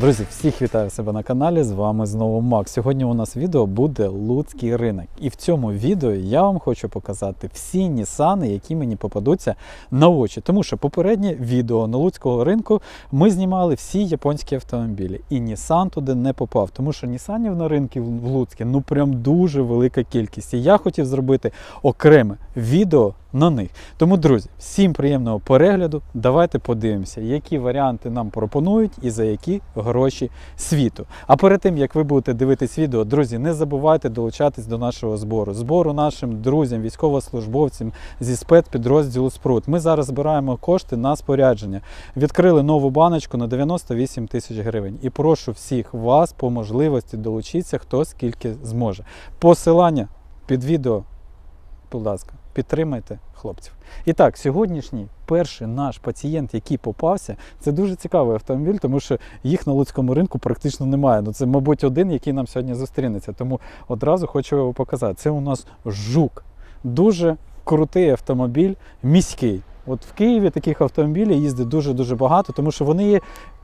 Друзі, всіх вітаю себе на каналі. З вами знову Макс. Сьогодні у нас відео буде Луцький ринок. І в цьому відео я вам хочу показати всі Нісани, які мені попадуться на очі. Тому що попереднє відео на Луцького ринку ми знімали всі японські автомобілі. І Нісан туди не попав, тому що Нісанів на ринку в Луцькі ну прям дуже велика кількість. І я хотів зробити окреме відео на них. Тому, друзі, всім приємного перегляду. Давайте подивимося, які варіанти нам пропонують і за які гроші світу. А перед тим як ви будете дивитись відео, друзі, не забувайте долучатись до нашого збору. Збору нашим друзям, військовослужбовцям зі спецпідрозділу Спрут. Ми зараз збираємо кошти на спорядження. Відкрили нову баночку на 98 тисяч гривень. І прошу всіх вас по можливості долучитися, хто скільки зможе. Посилання під відео, будь ласка, підтримайте хлопців. І так, сьогоднішній перший наш пацієнт, який попався, це дуже цікавий автомобіль, тому що їх на Луцькому ринку практично немає. Ну це, мабуть, один, який нам сьогодні зустрінеться. Тому одразу хочу його показати. Це у нас жук. Дуже крутий автомобіль, міський. От в Києві таких автомобілів їздить дуже-дуже багато, тому що вони є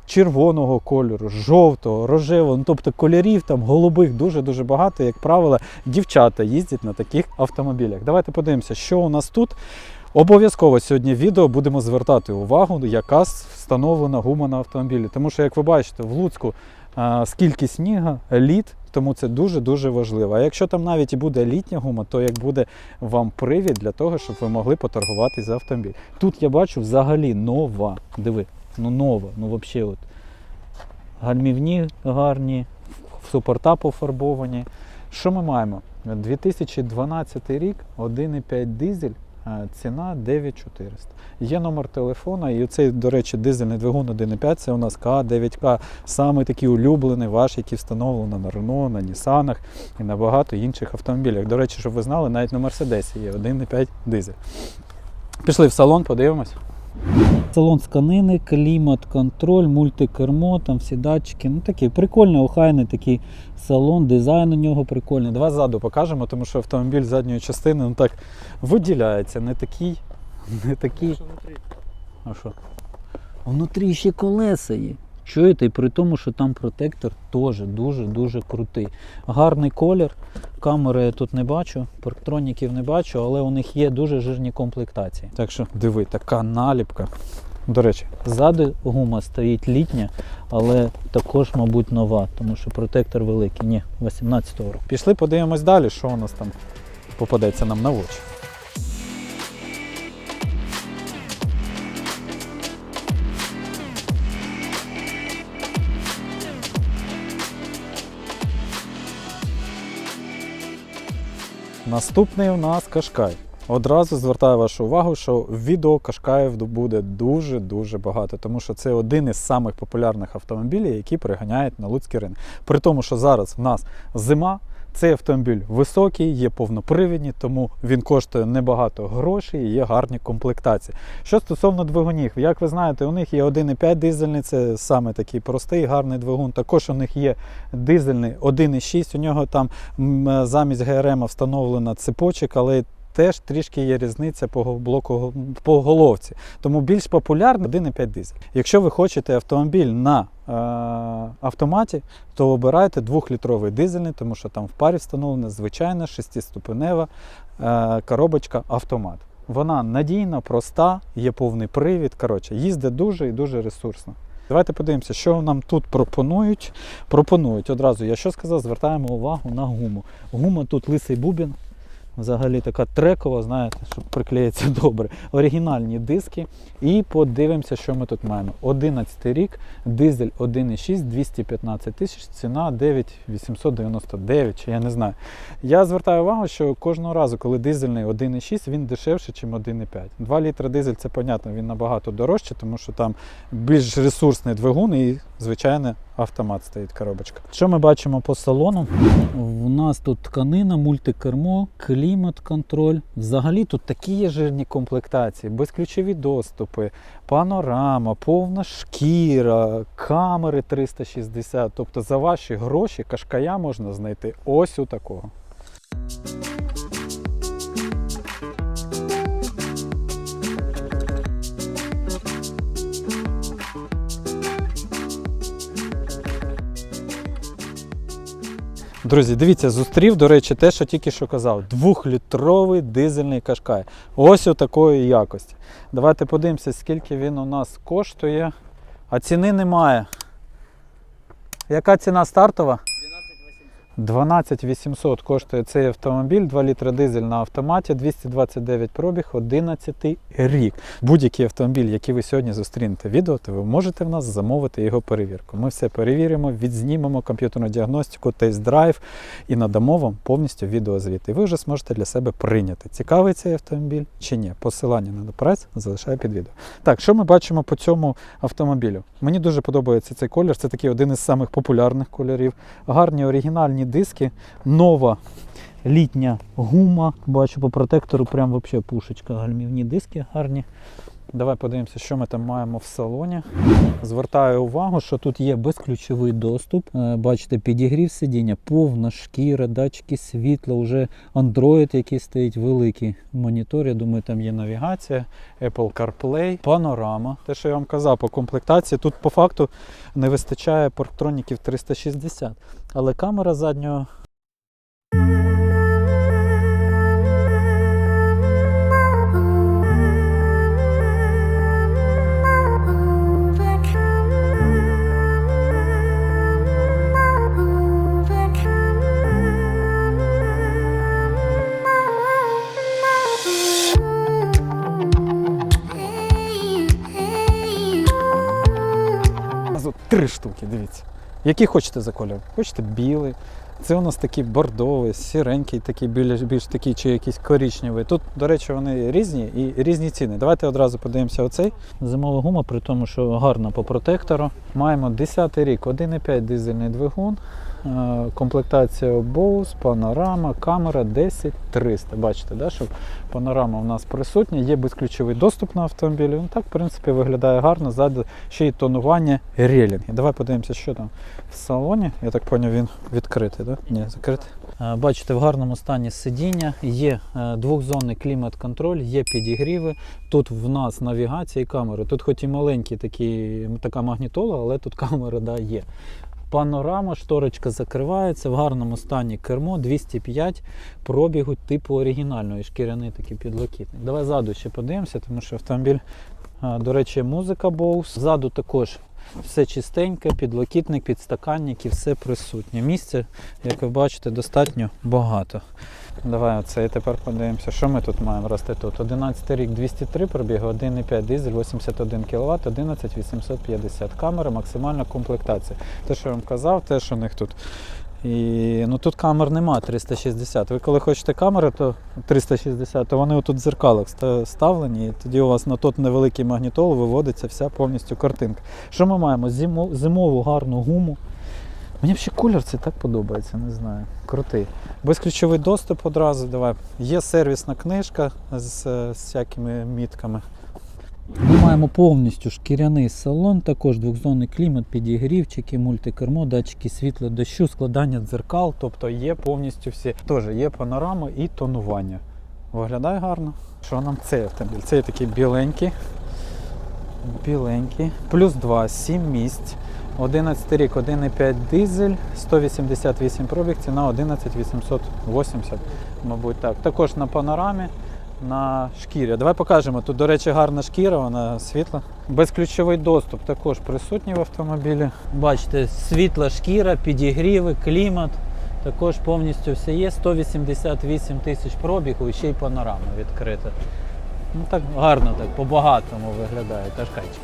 червоного кольору, жовтого, рожевого, ну тобто кольорів там голубих дуже-дуже багато. Як правило, дівчата їздять на таких автомобілях. Давайте подивимося, що у нас тут. Обов'язково сьогодні відео будемо звертати увагу, яка встановлена гума на автомобілі. Тому що, як ви бачите, в Луцьку а, скільки сніга, лід, тому це дуже-дуже важливо. А якщо там навіть і буде літня гума, то як буде вам привід для того, щоб ви могли поторгувати за автомобіль. Тут я бачу взагалі нова. Диви, ну нова, ну взагалі от. Гальмівні гарні, супорта пофарбовані. Що ми маємо? 2012 рік, 1,5 дизель, е, ціна 9400. Є номер телефона, і цей, до речі, дизельний двигун 1,5 це у нас К9К, саме такий улюблений ваш, який встановлено на Renault, на Нісанах і на багато інших автомобілях. До речі, щоб ви знали, навіть на Мерседесі є 1,5 дизель. Пішли в салон, подивимось. Салон з канини, клімат, контроль, мультикермо, там всі датчики. Ну такий прикольний, охайний такий салон, дизайн у нього прикольний. Давай ззаду покажемо, тому що автомобіль задньої частини ну, так виділяється. Не такий, не такий. А що? Внутрі ще колеса є. Чуєте, і при тому, що там протектор теж дуже-дуже крутий. Гарний колір. Камери я тут не бачу, парктроніків не бачу, але у них є дуже жирні комплектації. Так що диви, така наліпка. До речі, ззаду гума стоїть літня, але також, мабуть, нова, тому що протектор великий. Ні, 18-го року. Пішли, подивимось далі, що у нас там попадеться нам на очі. Наступний у нас Кашкай. Одразу звертаю вашу увагу, що відео Кашкаїв буде дуже-дуже багато, тому що це один із самих популярних автомобілів, які приганяють на Луцький ринок. При тому, що зараз в нас зима, цей автомобіль високий, є повнопривідні, тому він коштує небагато грошей і є гарні комплектації. Що стосовно двигунів, як ви знаєте, у них є 1,5 дизельний, це саме такий простий, гарний двигун. Також у них є дизельний 1,6, у нього там замість ГРМ встановлена цепочок, але Теж трішки є різниця по блоку по головці. Тому більш популярний 1,5 дизель. Якщо ви хочете автомобіль на е, автоматі, то обирайте 2-літровий дизельний, тому що там в парі встановлена звичайна 6-ступенева е, коробочка автомат. Вона надійна, проста, є повний привід. Коротше, їздить дуже і дуже ресурсно. Давайте подивимося, що нам тут пропонують. Пропонують одразу, я що сказав, звертаємо увагу на гуму. Гума тут лисий бубін. Взагалі така трекова, знаєте, щоб приклеїться добре. Оригінальні диски. І подивимося, що ми тут маємо. 11 рік, дизель 1,6, 215 тисяч, ціна 9,899, чи я не знаю. Я звертаю увагу, що кожного разу, коли дизельний 1,6, він дешевше, ніж 1,5. 2 літра дизель, це понятно, він набагато дорожче, тому що там більш ресурсний двигун і, звичайно, автомат стоїть коробочка. Що ми бачимо по салону? У нас тут тканина, мультикермо, клімат, контроль. Взагалі тут такі є жирні комплектації, безключові доступи, панорама, повна шкіра, камери 360. Тобто за ваші гроші кашкая можна знайти ось у такого. Друзі, дивіться, зустрів, до речі, те, що тільки що казав. Двохлітровий дизельний кашкай. Ось у такої якості. Давайте подивимося, скільки він у нас коштує. А ціни немає. Яка ціна стартова? 12 800 коштує цей автомобіль, 2 літра дизель на автоматі, 229 пробіг, 11 рік. Будь-який автомобіль, який ви сьогодні зустрінете в відео, то ви можете в нас замовити його перевірку. Ми все перевіримо, відзнімемо комп'ютерну діагностику, тест-драйв і надамо вам повністю відеозвіт. І ви вже зможете для себе прийняти, цікавий цей автомобіль чи ні. Посилання на прайс залишаю під відео. Так, що ми бачимо по цьому автомобілю? Мені дуже подобається цей колір. Це такий один із самих популярних кольорів. Гарні оригінальні диски, нова літня гума. Бачу по протектору прям вообще пушечка. Гальмівні диски гарні. Давай подивимося, що ми там маємо в салоні. Звертаю увагу, що тут є безключовий доступ. Е, Бачите, підігрів сидіння, повна шкіра, датчики світла, вже Android, який стоїть великий монітор. Я думаю, там є навігація, Apple CarPlay, панорама. Те, що я вам казав по комплектації, тут по факту не вистачає парктроніків 360, але камера заднього три штуки, дивіться. Які хочете за кольор? Хочете білий. Це у нас такий бордовий, сіренький, такий більш, більш такий чи якийсь корічневий. Тут, до речі, вони різні і різні ціни. Давайте одразу подивимося оцей. Зимова гума, при тому, що гарна по протектору. Маємо 10 рік, 1,5 дизельний двигун. Е, Комплектація Bose, панорама, камера 10300. Бачите, да, що панорама у нас присутня, є безключовий доступ на автомобілі. Ну, так, в принципі, виглядає гарно. Ззаду ще й тонування релінги. Давай подивимося, що там в салоні. Я так зрозумів, він відкритий, так? Ні, закритий. Е, Бачите, в гарному стані сидіння, є е, двохзонний клімат-контроль, є підігріви. Тут в нас навігація і камери. Тут хоч і маленький такий, така магнітола, але тут камера да, є. Панорама, шторочка закривається, в гарному стані кермо 205 пробігу типу оригінальної, шкіряний такий підлокітник. Давай ззаду ще подивимося, тому що автомобіль, до речі, музика Bose. Ззаду також все чистеньке, підлокітник, підстаканник і все присутнє. Місця, як ви бачите, достатньо багато. Давай оце тепер подивимося, що ми тут маємо рости тут. 11 рік 203 пробігу, 1,5 дизель, 81 кВт, 11 850 камера, максимальна комплектація. Те, що я вам казав, те, що у них тут. І ну тут камер нема 360. Ви коли хочете камери, то 360, то вони отут в дзеркалах ставлені, і тоді у вас на тот невеликий магнітол виводиться вся повністю картинка. Що ми маємо? Зимову гарну гуму. Мені взагалі колір цей так подобається, не знаю. Крутий. Безключовий доступ одразу. Давай. Є сервісна книжка з, е, з всякими мітками. Ми маємо повністю шкіряний салон, також двохзонний клімат, підігрівчики, мультикермо, датчики світла дощу, складання дзеркал, тобто є повністю всі. Теж є панорама і тонування. Виглядає гарно. Що нам цей автомобіль? Цей такий біленький. Біленький. Плюс 2, 7 місць. 11 рік, 1,5 дизель, 188 пробіг, ціна 11 880, мабуть так. Також на панорамі, на шкірі. Давай покажемо. Тут, до речі, гарна шкіра, вона світла. Безключовий доступ також присутній в автомобілі. Бачите, світла шкіра, підігріви, клімат. Також повністю все є. 188 тисяч пробігу і ще й панорама відкрита. Ну так гарно, так по-багатому виглядає кашкайчик.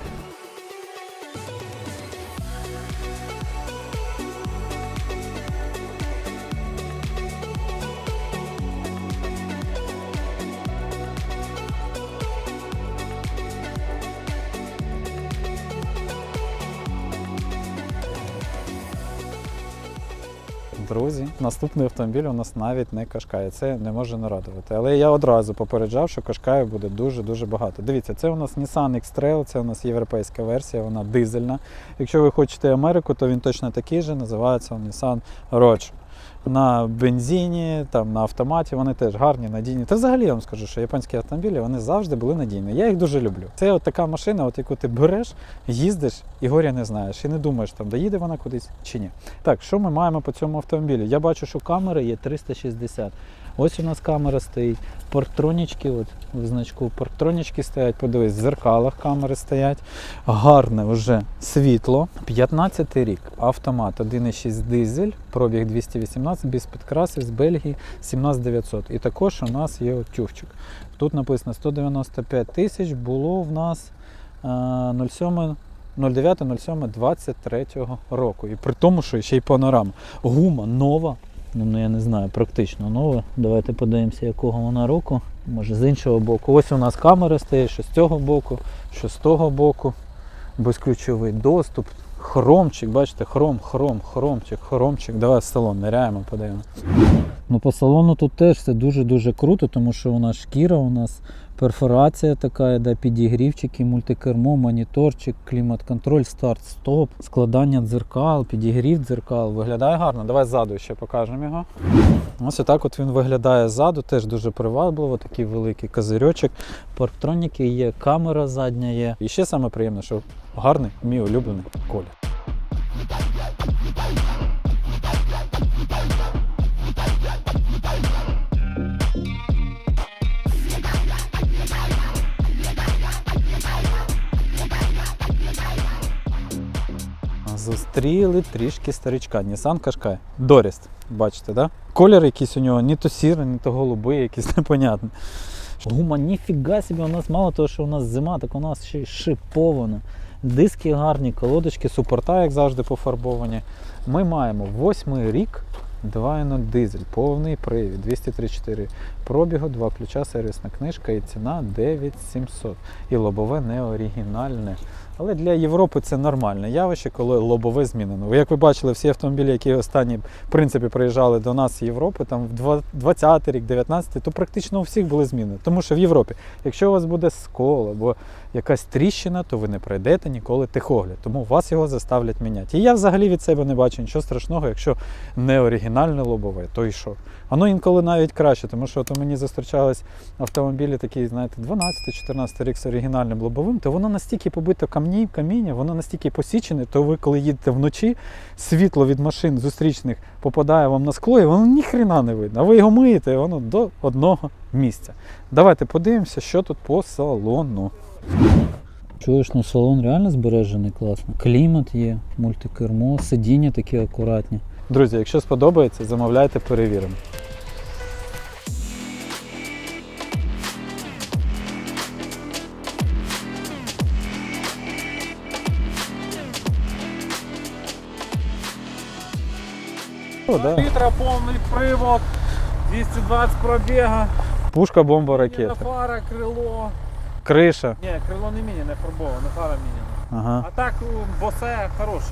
Друзі, наступний автомобіль у нас навіть не кашкає. Це не може не радувати. Але я одразу попереджав, що кашкаю буде дуже-дуже багато. Дивіться, це у нас Nissan X-Trail, це у нас європейська версія, вона дизельна. Якщо ви хочете Америку, то він точно такий же, називається Nissan Rogue. На бензині, там, на автоматі, вони теж гарні, надійні. Та взагалі я вам скажу, що японські автомобілі вони завжди були надійні. Я їх дуже люблю. Це от така машина, от яку ти береш, їздиш і горя не знаєш. І не думаєш, там, доїде вона кудись чи ні. Так, що ми маємо по цьому автомобілі? Я бачу, що камери є 360. Ось у нас камера стоїть. Парктронічки, от в значку, парктронічки стоять, подивись, в зеркалах камери стоять. Гарне вже світло. 15 рік. Автомат 1,6 дизель, пробіг 218, без підкрасів з Бельгії 17900. І також у нас є от. Тут написано 195 тисяч, було в нас е, 07 09.07.23 року. І при тому, що ще й панорама. Гума нова. Ну, я не знаю, практично нове. Давайте подивимося, якого вона року. Може з іншого боку. Ось у нас камера стоїть, що з цього боку, що з того боку. Безключовий доступ. Хромчик, бачите, хром, хром, хромчик, хромчик. Давай в салон ниряємо, подивимося. Ну, по салону тут теж все дуже-дуже круто, тому що у нас шкіра, у нас перфорація така, йде підігрівчики, мультикермо, моніторчик, клімат-контроль, старт, стоп, складання дзеркал, підігрів дзеркал. Виглядає гарно. Давай ззаду ще покажемо його. Ось отак от він виглядає ззаду, теж дуже привабливо, такий великий козирьочок. Парктроніки є, камера задня є. І ще саме приємне, що гарний, мій улюблений колір. Зустріли трішки старичка. Nissan Qashqai. Доріст, бачите, да? Колір якийсь у нього, ні то сірий, ні то голубий, якийсь непонятний. Гума, ніфіга собі, у нас мало того, що у нас зима, так у нас ще й шипована. Диски гарні, колодочки, супорта, як завжди, пофарбовані. Ми маємо восьмий рік, 2.0 дизель, повний привід, 234 пробігу, два ключа, сервісна книжка і ціна 9700. І лобове не оригінальне. Але для Європи це нормальне явище, коли лобове змінено. Як ви бачили, всі автомобілі, які останні в принципі приїжджали до нас з Європи, там в 20 рік, 19 то практично у всіх були зміни. Тому що в Європі, якщо у вас буде скол або якась тріщина, то ви не пройдете ніколи техогляд. Тому вас його заставлять міняти. І я взагалі від себе не бачу нічого страшного, якщо не оригінальне лобове, то і що? Воно інколи навіть краще, тому що от у мені зустрічались автомобілі такі, знаєте, 12-14 рік з оригінальним лобовим, то воно настільки побито камні, каміння, воно настільки посічене, то ви, коли їдете вночі, світло від машин зустрічних попадає вам на скло, і воно ніхрена не видно. А ви його миєте, і воно до одного місця. Давайте подивимося, що тут по салону. Чуєш, ну салон реально збережений класно. Клімат є, мультикермо, сидіння такі акуратні. Друзі, якщо сподобається, замовляйте, перевіримо. О, да. литра полный привод, 220 пробега, Пушка, бомба, ракета. фара, крило. Криша. Ні, крило не міняне, фарбоване, фара міняна. Ага. А так босе хороше.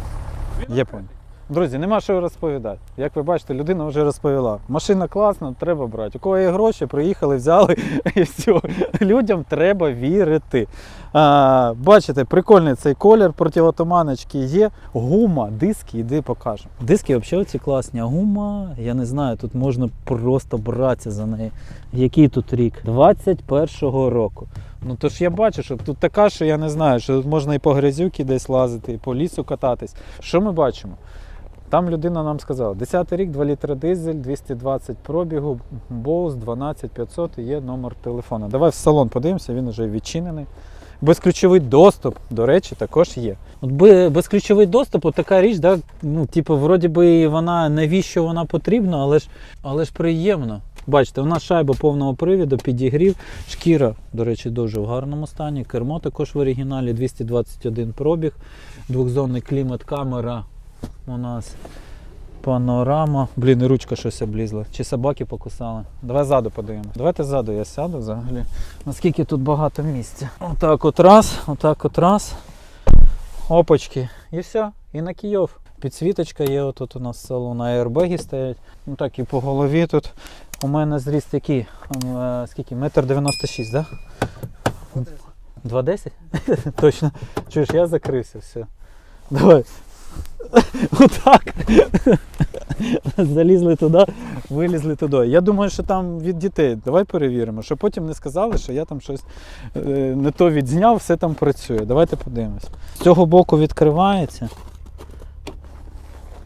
Він Я понял. Друзі, нема що розповідати. Як ви бачите, людина вже розповіла. Машина класна, треба брати. У кого є гроші, приїхали, взяли і все. Людям треба вірити. А, бачите, прикольний цей колір, противотуманочки є. Гума, диски, іди покажемо. Диски взагалі ці класні, а гума, я не знаю, тут можна просто братися за неї. Який тут рік? 21-го року. Ну то ж я бачу, що тут така, що я не знаю, що тут можна і по грязюки десь лазити, і по лісу кататись. Що ми бачимо? Там людина нам сказала, 10 рік, 2 літри дизель, 220 пробігу, Bose 12500 і є номер телефона. Давай в салон подивимося, він вже відчинений. Безключовий доступ, до речі, також є. От безключовий доступ, от така річ, да, ну, типу, вроді би вона навіщо вона потрібна, але ж, але ж приємно. Бачите, нас шайба повного привіду, підігрів, шкіра, до речі, дуже в гарному стані. Кермо також в оригіналі 221 пробіг, двохзонний клімат, камера у нас. Панорама. Блін, і ручка щось облізла. Чи собаки покусали. Давай ззаду подивимося. Давайте ззаду я сяду взагалі. Наскільки тут багато місця. Отак от раз, отак от раз. Опачки. І все. І на Київ. Підсвіточка є отут у нас салон, аербеги стоять. Ну так і по голові тут. У мене зріст який? Ем, е, Скільки? Метр 96, так? Да? 2,10? Точно. Чуєш, я закрився, все. Давай. Отак. Залізли туди, вилізли туди. Я думаю, що там від дітей. Давай перевіримо, щоб потім не сказали, що я там щось е, не то відзняв, все там працює. Давайте подивимось. З цього боку відкривається.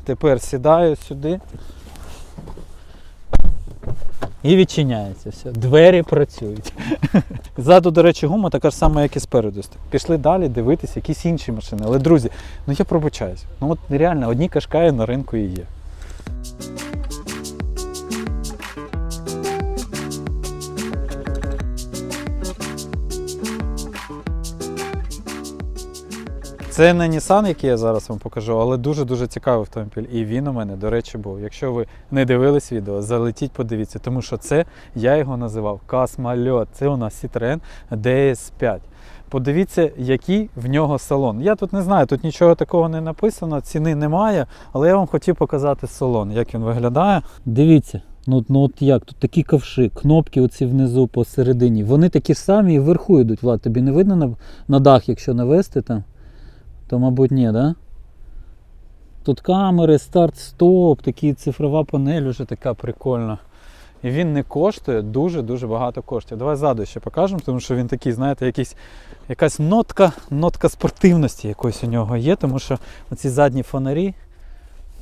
Тепер сідаю сюди. І відчиняється все. Двері працюють. Ззаду, до речі, гума така ж сама, як і спереду. Пішли далі дивитися якісь інші машини. Але, друзі, ну я пробачаюсь. Ну от реально, одні кашкаї на ринку і є. Це не Nissan, який я зараз вам покажу, але дуже-дуже цікавий автомобіль. І він у мене, до речі, був. Якщо ви не дивились відео, залетіть, подивіться, тому що це я його називав Космольот. Це у нас Citroen DS5. Подивіться, який в нього салон. Я тут не знаю, тут нічого такого не написано, ціни немає, але я вам хотів показати салон, як він виглядає. Дивіться, ну, ну от як, тут такі ковши, кнопки оці внизу посередині. Вони такі самі і вверху йдуть. Влад, тобі не видно на, на дах, якщо навести там? То, мабуть, ні, да? Тут камери, старт-стоп, такі цифрова панель вже така прикольна. І він не коштує дуже-дуже багато коштів. Давай ззаду ще покажемо, тому що він такий, знаєте, якийсь, якась нотка, нотка спортивності якоїсь у нього є, тому що оці задні фонарі,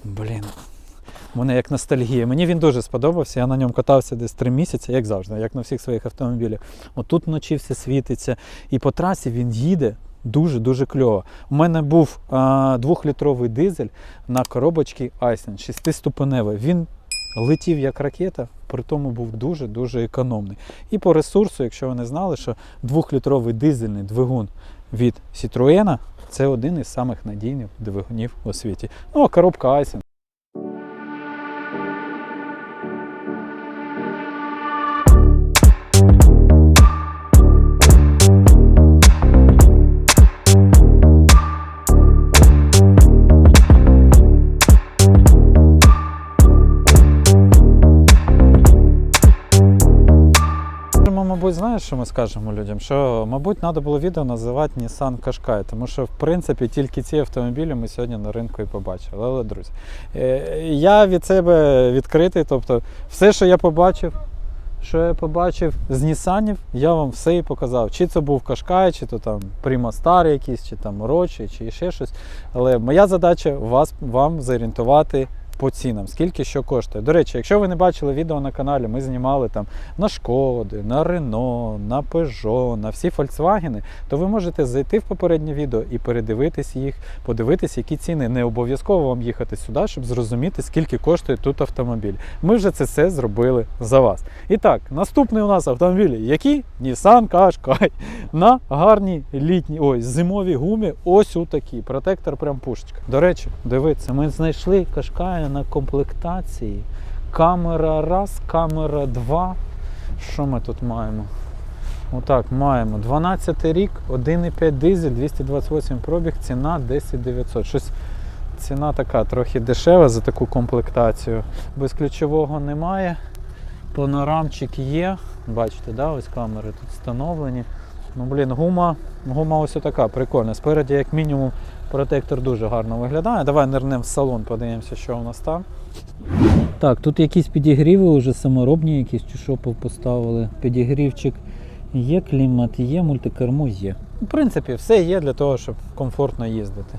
блін, в мене як ностальгія. Мені він дуже сподобався. Я на ньому катався десь три місяці, як завжди, як на всіх своїх автомобілях. Отут вночі все світиться. І по трасі він їде дуже-дуже кльово. У мене був двохлітровий дизель на коробочці Айсен, шестиступеневий. Він летів як ракета, при тому був дуже-дуже економний. І по ресурсу, якщо ви не знали, що двохлітровий дизельний двигун від Citroën це один із самих надійних двигунів у світі. Ну а коробка Айсен. Знаєш, що ми скажемо людям? Що, мабуть, треба було відео називати Nissan Qashqai, тому що, в принципі, тільки ці автомобілі ми сьогодні на ринку і побачили. Але, друзі, е, я від себе відкритий, тобто все, що я побачив, що я побачив з Нісанів, я вам все і показав. Чи це був Qashqai, чи то там Prima Star якийсь, чи там Рочі, чи ще щось. Але моя задача вас, вам зорієнтувати по цінам, скільки що коштує. До речі, якщо ви не бачили відео на каналі, ми знімали там на Шкоди, на Рено, на Peugeot, на всі Volkswagen, то ви можете зайти в попереднє відео і передивитись їх, подивитись, які ціни. Не обов'язково вам їхати сюди, щоб зрозуміти, скільки коштує тут автомобіль. Ми вже це все зробили за вас. І так, наступний у нас автомобіль, який Nissan Qashqai на гарній літній, ой, зимовій гумі. Ось у такій. Протектор прям пушечка. До речі, дивіться, ми знайшли Qashqai на комплектації. Камера раз, камера два. Що ми тут маємо? Отак, маємо 12 рік, 1,5 дизель, 228 пробіг, ціна 10 900. Щось ціна така трохи дешева за таку комплектацію. Безключового немає. Панорамчик є. Бачите, да, ось камери тут встановлені. Ну, блін, гума, гума ось така, прикольна. Спереді, як мінімум, протектор дуже гарно виглядає. Давай нирнемо в салон, подивимося, що у нас там. Так, тут якісь підігріви вже саморобні, якісь що поставили. Підігрівчик є, клімат є, мультикермо є. В принципі, все є для того, щоб комфортно їздити.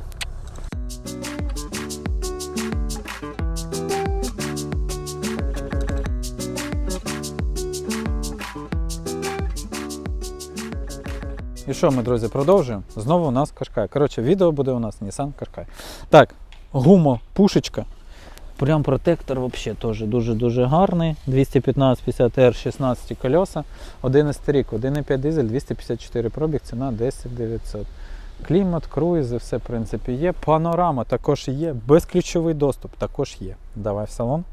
І що ми, друзі, продовжуємо? Знову у нас Qashqai. Коротше, відео буде у нас Nissan Qashqai. Так, гумо, пушечка. Прям протектор взагалі теж дуже-дуже гарний. 215 50 r 16 колеса. 11 рік, 1,5 дизель, 254 пробіг, ціна 10 900. Клімат, круїзи, все в принципі є. Панорама також є. Безключовий доступ також є. Давай в салон.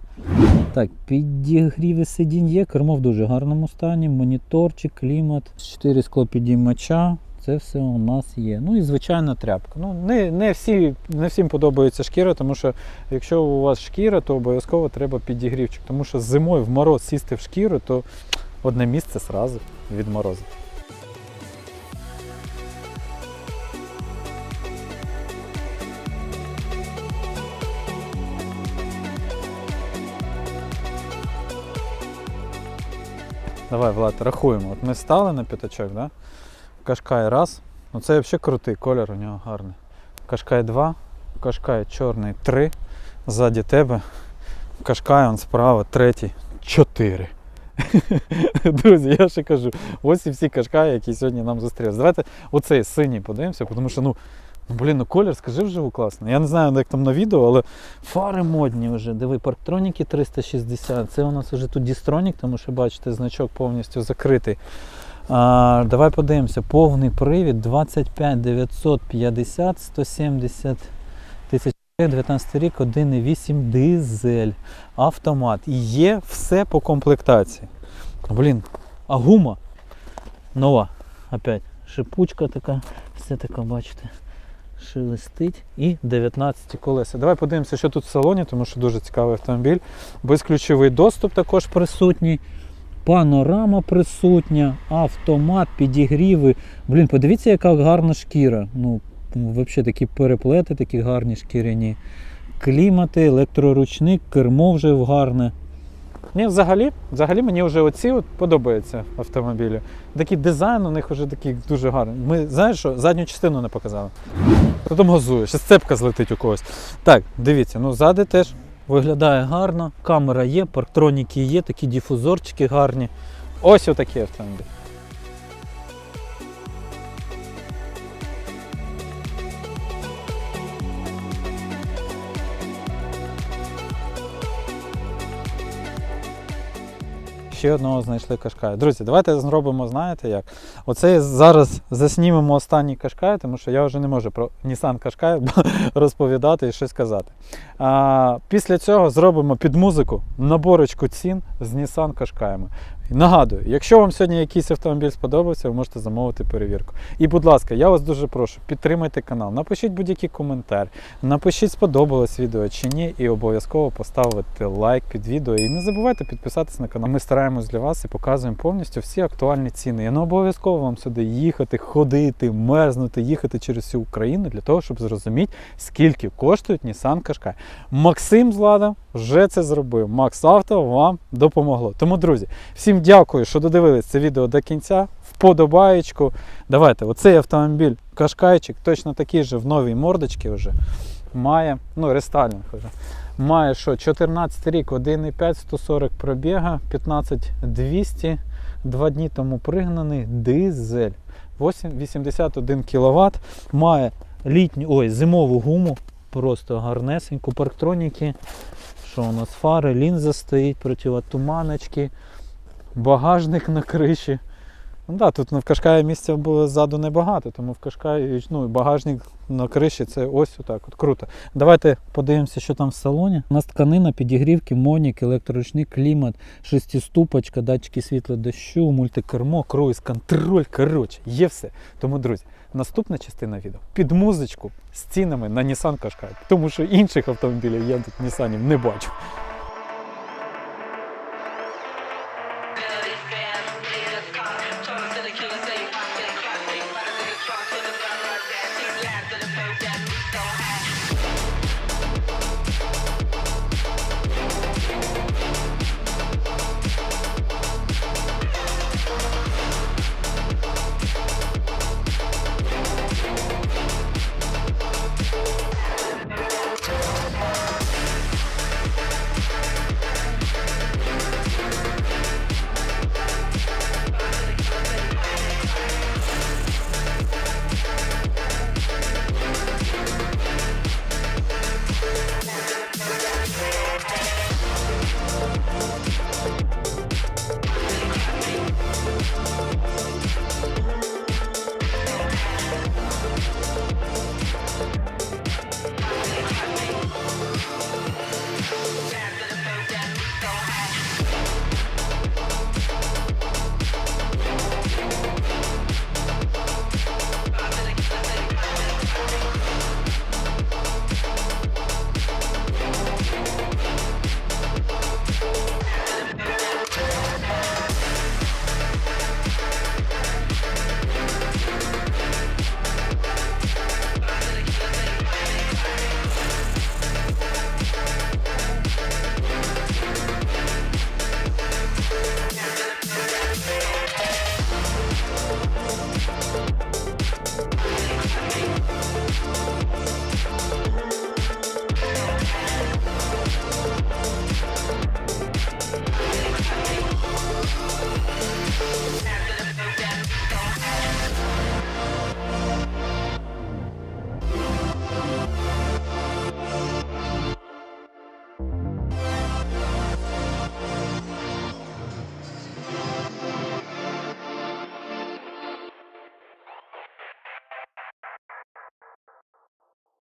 Так, підігріви сидінь є, кермо в дуже гарному стані, моніторчик, клімат, 4 склопідіймача. Це все у нас є. Ну і звичайна тряпка. Ну, не, не, всі, не всім подобається шкіра, тому що якщо у вас шкіра, то обов'язково треба підігрівчик. Тому що зимою в мороз сісти в шкіру, то одне місце зразу відморозить. Давай, Влад, рахуємо. От ми стали на п'ятачок, да? Кашкай раз. Ну це взагалі крутий колір у нього гарний. Кашкай 2, Кашкай чорний 3. Ззаді тебе. Кашкай он справа, третій, 4. Друзі, я ще кажу, ось і всі кашкаї, які сьогодні нам зустрілися. Давайте оцей синій подивимося, тому що ну, блін, ну колір, скажи вживу класний. Я не знаю, як там на відео, але фари модні вже. Диви, парктроніки 360. Це у нас вже тут дістронік, тому що бачите, значок повністю закритий. А, давай подивимося. Повний привід 25 950 170 тисяч. 19 рік, 1,8 дизель, автомат. І є все по комплектації. Блін, а гума нова. Опять шипучка така, все така, бачите, шелестить. І 19 колеса. Давай подивимося, що тут в салоні, тому що дуже цікавий автомобіль. Безключовий доступ також присутній. Панорама присутня, автомат, підігріви. Блін, подивіться, яка гарна шкіра. Ну, взагалі такі переплети, такі гарні шкіряні. Клімати, електроручник, кермо вже в гарне. Ні, взагалі, взагалі мені вже оці от подобаються автомобілі. Такий дизайн у них вже такий дуже гарний. Ми знаєш що, задню частину не показали. Потім газує, ще сцепка злетить у когось. Так, дивіться, ну ззади теж виглядає гарно. Камера є, парктроніки є, такі дифузорчики гарні. Ось отакі автомобіль. Ще одного знайшли кашкая. Друзі, давайте зробимо, знаєте як? Оце зараз заснімемо останній кашкай, тому що я вже не можу про Nissan Кашкай розповідати і щось казати. А, після цього зробимо під музику наборочку цін з Nissan Qashqai'ями. Нагадую, якщо вам сьогодні якийсь автомобіль сподобався, ви можете замовити перевірку. І, будь ласка, я вас дуже прошу, підтримайте канал, напишіть будь-який коментар, напишіть, сподобалось відео чи ні, і обов'язково поставити лайк під відео. І не забувайте підписатися на канал. Ми стараємось для вас і показуємо повністю всі актуальні ціни. Я не обов'язково вам сюди їхати, ходити, мерзнути, їхати через всю Україну для того, щоб зрозуміти, скільки коштують Nissan Qashqai. Максим з Лада вже це зробив. Макс Авто вам допомогло. Тому, друзі, всім дякую, що додивились це відео до кінця. Вподобаєчку. Давайте, оцей автомобіль Кашкайчик, точно такий же в новій мордочці вже має, ну, рестайлінг вже. Має що 14 рік, 1,5, 140 пробіга, 15 200, два дні тому пригнаний дизель. 8, 81 кВт. Має літню, ой, зимову гуму, просто гарнесеньку, парктроніки. Що у нас фари, лінза стоїть, противотуманочки, багажник на криші. Ну да, тут ну, в Кашкаї місця було ззаду небагато, тому в Кашкаї ну, багажник на криші це ось отак. От круто. Давайте подивимося, що там в салоні. У нас тканина, підігрівки, монік, електроручник, клімат, шестиступочка, датчики світла дощу, мультикермо, круїз, контроль. Коротше, є все. Тому, друзі, наступна частина відео під музичку з цінами на Nissan Qashqai, тому що інших автомобілів я тут Nissanів не бачу.